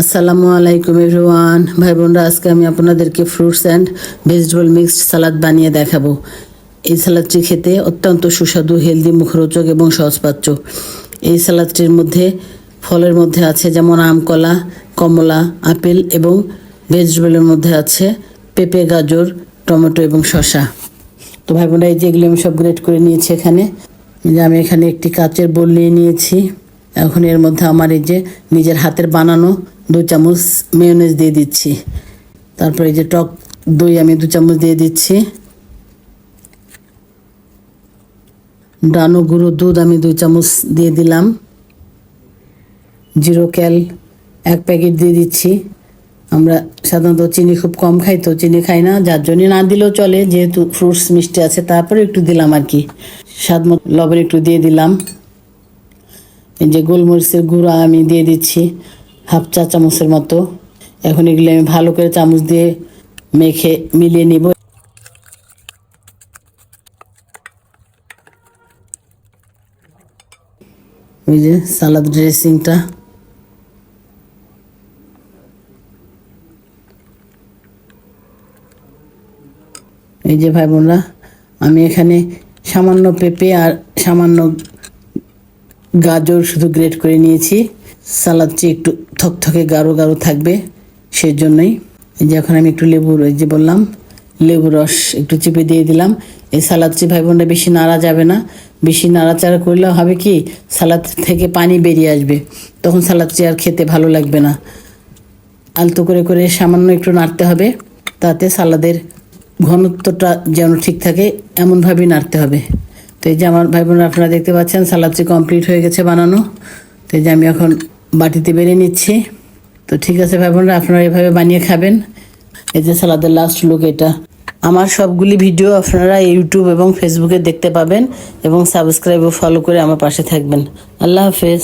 আসসালামু আলাইকুম এভরিওয়ান। ভাই বোনরা, আজকে আমি আপনাদেরকে fruits and vegetable mixed salad বানিয়ে দেখাবো। এই সালাদটি খেতে অত্যন্ত সুস্বাদু হেলদি মুখরোচক এবং সহজপাচ্য। এই সালাদটির মধ্যে ফলের মধ্যে আছে যেমন আম, কলা, কমলা, আপেল এবং ভেজিটেবলের মধ্যে আছে পেঁপে, গাজর, টমেটো এবং শসা। তো ভাই বোনরা, এই যে এগুলো আমি সব গ্রেট করে নিয়েছি এখানে। যে আমি এখানে একটি কাচের বোল নিয়ে নিয়েছি। এখন এর মধ্যে আমার এই যে নিজের হাতের বানানো দু চামচ মেয়োনেজ দিয়ে দিচ্ছি। তারপরে এই যে টক দই আমি দু চামচ দিয়ে দিচ্ছি। ডানো গুঁড়ো দুধ আমি দুই চামচ দিয়ে দিলাম। জিরো ক্যাল এক প্যাকেট দিয়ে দিচ্ছি। আমরা সাধারণত চিনি খুব কম খাই, তো চিনি খাই না, যার জন্য না দিলেও চলে। যেহেতু ফ্রুটস মিষ্টি আছে, তারপরে একটু দিলাম আর কি। স্বাদ মতো লবণ একটু দিয়ে দিলাম। এই যে গোলমরিচের গুঁড়া আমি দিয়ে দিচ্ছি, হাফ চা চামচের মতো। এখন এগুলো আমি ভালো করে চামচ দিয়ে মেখে মিলিয়ে নিব। ওই যে সালাদ ড্রেসিংটা। এই যে ভাই বোনরা, আমি এখানে সামান্য পেঁপে আর সামান্য গাজর শুধু গ্রেট করে নিয়েছি। সালাদটি একটু থকথকে গাঢ় গাঢ় থাকবে সেই জন্যই এই যে এখন আমি একটু লেবুর ওই যে বললাম, লেবু রস একটু চিপে দিয়ে দিলাম। এই সালাদটি ভাই বোনরা বেশি নাড়া যাবে না, বেশি নাড়াচাড়া করলে হবে কি সালাদ থেকে পানি বেরিয়ে আসবে। তখন সালাদটি আর খেতে ভালো লাগবে না। আলতো করে করে সামান্য একটু নাড়তে হবে, তাতে সালাদের ঘনত্বটা যেন ঠিক থাকে, এমনভাবেই নাড়তে হবে। তো এই যে আমার ভাই বোন আপনারা দেখতে পাচ্ছেন সালাদটি কমপ্লিট হয়ে গেছে বানানো, তো এই যে আমি এখন বাটিতে বেড়ে নিচ্ছি। তো ঠিক আছে ভাই বোনরা আপনারা এভাবে বানিয়ে খাবেন। এই যে সালাদের লাস্ট লুক এটা। আমার সবগুলি ভিডিও আপনারা ইউটিউব এবং ফেসবুকে দেখতে পাবেন এবং সাবস্ক্রাইব ও ফলো করে আমার পাশে থাকবেন। আল্লাহ হাফেজ।